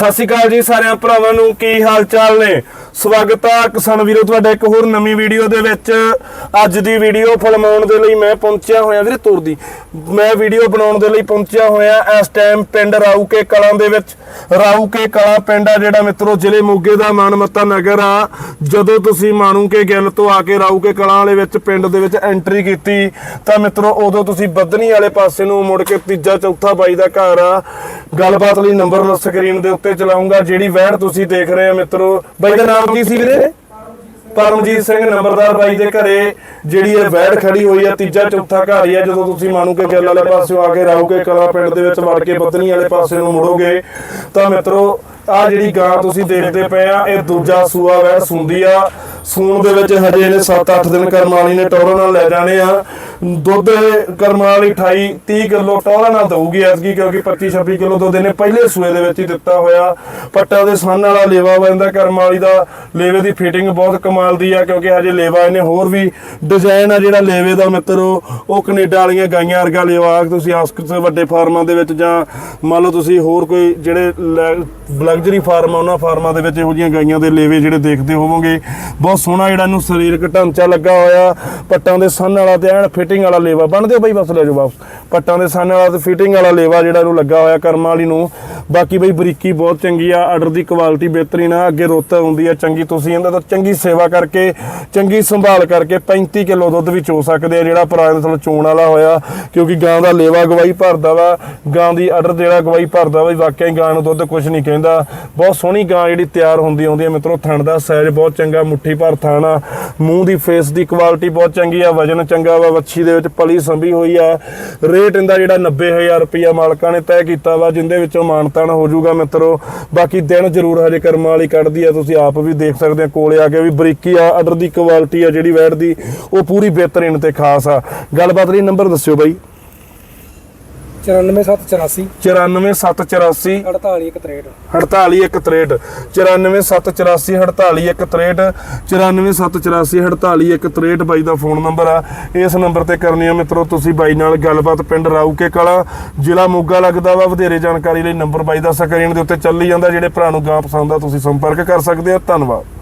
ਸਤਿ ਸ਼੍ਰੀ ਅਕਾਲ ਜੀ ਸਾਰਿਆਂ ਭਰਾਵਾਂ ਨੂੰ ਕੀ ਹਾਲ ਚਾਲ ਨੇ? ਸਵਾਗਤ ਆ ਕਿਸਾਨ ਵੀਰੋ, ਤੁਹਾਡਾ ਇੱਕ ਹੋਰ ਨਵੀਂ ਵੀਡੀਓ ਦੇ ਵਿੱਚ। ਅੱਜ ਦੀ ਵੀਡੀਓ ਫਿਲਮਾਉਣ ਦੇ ਲਈ ਮੈਂ ਪਹੁੰਚਿਆ ਹੋਇਆ ਵੀਰੇ ਤੁਰਦੀ ਮੈਂ ਵੀਡੀਓ ਬਣਾਉਣ ਦੇ ਲਈ ਪਹੁੰਚਿਆ ਹੋਇਆ ਇਸ ਟਾਈਮ ਪਿੰਡ ਰਾਊਕੇ ਕਲਾਂ ਦੇ ਵਿੱਚ। ਰਾਊਕੇ ਕਲਾਂ ਪਿੰਡ ਆ ਜਿਹੜਾ ਮਿੱਤਰੋ, ਜ਼ਿਲ੍ਹੇ ਮੋਗੇ ਦਾ ਮਾਨਮੱਤਾ ਨਗਰ ਆ। ਜਦੋਂ ਤੁਸੀਂ ਮਾਨੂਕੇ ਗਿੱਲ ਤੋਂ ਆ ਕੇ ਰਾਊਕੇ ਕਲਾਂ ਵਾਲੇ ਵਿੱਚ ਪਿੰਡ ਦੇ ਵਿੱਚ ਐਂਟਰੀ ਕੀਤੀ, ਤਾਂ ਮਿੱਤਰੋ, ਉਦੋਂ ਤੁਸੀਂ ਬੱਦਨੀ ਵਾਲੇ ਪਾਸੇ ਨੂੰ ਮੁੜ ਕੇ ਤੀਜਾ, ਚੌਥਾ ਬਾਈ ਦਾ ਘਰ ਆ। ਗੱਲਬਾਤ ਲਈ ਨੰਬਰ ਸਕਰੀਨ ਦੇ ਉੱਤੇ ਚਲਾਉਂਗਾ ਜਿਹੜੀ ਵੈੜ ਤੁਸੀਂ ਦੇਖ ਰਹੇ ਹੋ ਮਿੱਤਰੋ, ਬਾਈ ਦਾ ਨਾਮ ਕੀ ਸੀ ਵੀਰੇ। ਪਰਮਜੀਤ ਸਿੰਘ ਨੰਬਰਦਾਰ ਬਾਈ ਦੇ ਘਰੇ ਜਿਹੜੀ ਇਹ ਵੈੜ ਖੜੀ ਹੋਈ ਆ ਤੀਜਾ ਚੌਥਾ ਘਰ ਹੀ ਆ ਜਦੋਂ ਤੁਸੀਂ ਮਾਨੂ ਕੇ ਗਿੱਲ ਵਾਲੇ ਪਾਸਿਓਂ ਆ ਕੇ ਰਾਊਕੇ ਕਲਾ ਪਿੰਡ ਦੇ ਵਿੱਚ ਵੜ ਕੇ ਬੱਦਨੀ ਵਾਲੇ ਪਾਸੇ ਨੂੰ ਮੁੜੋਗੇ, ਤਾਂ ਮਿੱਤਰੋ ਆ ਜਿਹੜੀ ਗਾਂ ਤੁਸੀਂ ਦੇਖਦੇ ਪਏ ਆ, ਇਹ ਦੂਜਾ ਸੂਆ ਵੈੜ ਸੁੰਦੀ ਆ। ਸੂਣ ਦੇ ਵਿੱਚ ਹਜੇ ਇਹਨੇ 7-8 ਦਿਨ ਕਰਮਾਲੀ ਨੇ ਟੋਰਾਂ ਨਾਲ ਲੈ ਜਾਣੇ ਆ। ਦੁੱਧ ਕਰਮ ਵਾਲੀ 28 30 ਕਿਲੋ ਟੋਰਾਂ ਨਾਲ ਦਊਗੀ ਐਤਕੀ ਕਿਉਂਕਿ 25-26 ਕਿਲੋ ਦੁੱਧ ਇਹਨੇ ਪਹਿਲੇ ਸੂਏ ਦੇ ਵਿੱਚ ਹੀ ਦਿੱਤਾ ਹੋਇਆ। ਪੱਟਾ ਦੇ ਸਨ ਵਾਲਾ ਲੇਵਾ ਬੰਦਾ ਕਰਮ ਵਾਲੀ ਦਾ। ਲੇਵੇ ਦੀ ਫਿਟਿੰਗ ਬਹੁਤ ਕਮਾਲ ਦੀ ਆ ਕਿਉਂਕਿ ਹਜੇ ਲੇਵਾ ਇਹਨੇ ਹੋਰ ਵੀ ਡਿਜ਼ਾਈਨ ਆ ਜਿਹੜਾ ਲੇਵੇ ਦਾ ਮਿੱਤਰੋ, ਉਹ ਕੈਨੇਡਾ ਵਾਲੀਆਂ ਗਾਈਆਂ ਵਰਗਾ ਲੇਵਾ ਤੁਸੀਂ ਆਸ ਵੱਡੇ ਫਾਰਮਾਂ ਦੇ ਵਿੱਚ ਜਾਂ ਮੰਨ ਲਓ ਤੁਸੀਂ ਹੋਰ ਕੋਈ ਜਿਹੜੇ ਲਗਜ਼ਰੀ ਫਾਰਮ ਆ, ਉਹਨਾਂ ਫਾਰਮਾਂ ਦੇ ਵਿੱਚ ਇਹੋ ਜਿਹੀਆਂ ਗਾਈਆਂ ਦੇ ਲੇਵੇ ਜਿਹੜੇ ਦੇਖਦੇ ਹੋਵੋਗੇ। ਬਹੁਤ ਸੋਹਣਾ ਜਿਹੜਾ ਇਹਨੂੰ ਸਰੀਰਕ ਢਾਂਚਾ ਲੱਗਾ ਹੋਇਆ। ਪੱਟਾਂ ਦੇ ਸਨ ਵਾਲਾ ਤੇ ਐਨ ਫਿਟਿੰਗ ਵਾਲਾ ਲੇਵਾ ਬਣਦੇ ਬਈ, ਬਸ ਲੈ ਜਾਓ ਵਾਪਸ। ਪੱਟਾਂ ਦੇ ਸੰਨ ਵਾਲਾ ਤੇ ਫਿਟਿੰਗ ਵਾਲਾ ਲੇਵਾ ਜਿਹੜਾ ਇਹਨੂੰ ਲੱਗਾ ਹੋਇਆ ਕਰਮ ਵਾਲੀ ਨੂੰ। ਬਾਕੀ ਬਈ, ਬਰੀਕੀ ਬਹੁਤ ਚੰਗੀ ਆ ਆਰਡਰ ਦੀ ਕੁਆਲਿਟੀ ਬਿਹਤਰੀਨ ਆ, ਅੱਗੇ ਰੋਤ ਹੁੰਦੀ ਆ, ਚੰਗੀ ਤੁਸੀਂ ਇਹਦਾ ਤਾਂ ਚੰਗੀ ਸੇਵਾ ਕਰਕੇ, ਚੰਗੀ ਸੰਭਾਲ ਕਰਕੇ 35 ਕਿਲੋ ਦੁੱਧ ਵੀ ਚੋ ਸਕਦੇ ਆ, ਜਿਹੜਾ ਪੁਰਾਣੇ ਦੇ ਚੋਣ ਵਾਲਾ ਹੋਇਆ, ਕਿਉਂਕਿ ਗਾਂ ਦਾ ਲੇਵਾ ਗਵਾਈ ਭਰਦਾ ਵਾ, ਗਾਂ ਦੀ ਆਰਡਰ ਜਿਹੜਾ ਗਵਾਈ ਭਰਦਾ ਵਾ, ਵਾਕਿਆ ਹੀ ਗਾਂ ਨੂੰ ਦੁੱਧ ਕੁਝ ਨਹੀਂ ਕਹਿੰਦਾ। ਬਹੁਤ ਸੋਹਣੀ ਗਾਂ ਜਿਹੜੀ ਤਿਆਰ ਹੁੰਦੀ ਆਉਂਦੀ ਹੈ ਮਿੱਤਰੋ, ਥਣ ਦਾ ਸਾਈਜ਼ ਬਹੁਤ ਚੰਗਾ, ਮੁੱਠੀ ਭਰ ਥਣ ਮੂੰਹ ਦੀ ਫੇਸ ਦੀ ਕੁਆਲਿਟੀ ਬਹੁਤ ਚੰਗੀ ਆ, ਵਜਨ ਚੰਗਾ ਵਾ, ਵੱਛੀ ਦੇ ਵਿੱਚ ਪਲੀ ਸੰਭੀ ਹੋਈ ਆ। ਰੇਟ ਇਹਦਾ ਜਿਹੜਾ 90000 ਰੁਪਇਆ ਮਾਲਕਾਂ ਨੇ ਤੈਅ ਕੀਤਾ ਵਾ, ਜਿੰਦੇ ਵਿੱਚੋਂ ਮਾਨਤਾਨ ਹੋ ਜਾਊਗਾ ਮਿੱਤਰੋ। ਬਾਕੀ ਦਿਨ ਜ਼ਰੂਰ ਹਜੇ ਕਰਮਾਂ ਵਾਲੀ ਕੱਢਦੀ ਆ, ਤੁਸੀਂ ਆਪ ਵੀ ਦੇਖ ਸਕਦੇ ਆ, ਕੋਲੇ ਆ ਕੇ ਵੀ ਬਰੀਕੀ ਆ ਆਰਡਰ ਦੀ ਕੁਆਲਿਟੀ ਆ ਜਿਹੜੀ ਵੈੜ ਦੀ, ਉਹ ਪੂਰੀ ਬਿਹਤਰੀਨ ਤੇ ਖਾਸ ਆ। ਗੱਲਬਾਤ ਲਈ ਨੰਬਰ ਦੱਸਿਓ ਬਾਈ। 94784 94784 4863 48163 94784 48163 94784 48163 ਬਾਈ ਦਾ ਫੋਨ ਨੰਬਰ ਆ। ਇਸ ਨੰਬਰ ਤੇ ਕਰਨੀ ਆ ਮਿੱਤਰੋ ਤੁਸੀਂ ਬਾਈ ਨਾਲ ਗੱਲਬਾਤ ਪਿੰਡ ਰਾਊਕੇ ਕਲਾ ਜ਼ਿਲ੍ਹਾ ਮੋਗਾ ਲੱਗਦਾ ਵਾ। ਵਧੇਰੇ ਜਾਣਕਾਰੀ ਲਈ ਨੰਬਰ ਬਾਈ ਦਾ ਸਕਰੀਨ ਦੇ ਉੱਤੇ ਚੱਲੀ ਜਾਂਦਾ ਜਿਹੜੇ ਭਰਾ ਨੂੰ ਗਾਂ ਪਸੰਦ ਆ ਤੁਸੀਂ ਸੰਪਰਕ ਕਰ ਸਕਦੇ ਆ। ਧੰਨਵਾਦ।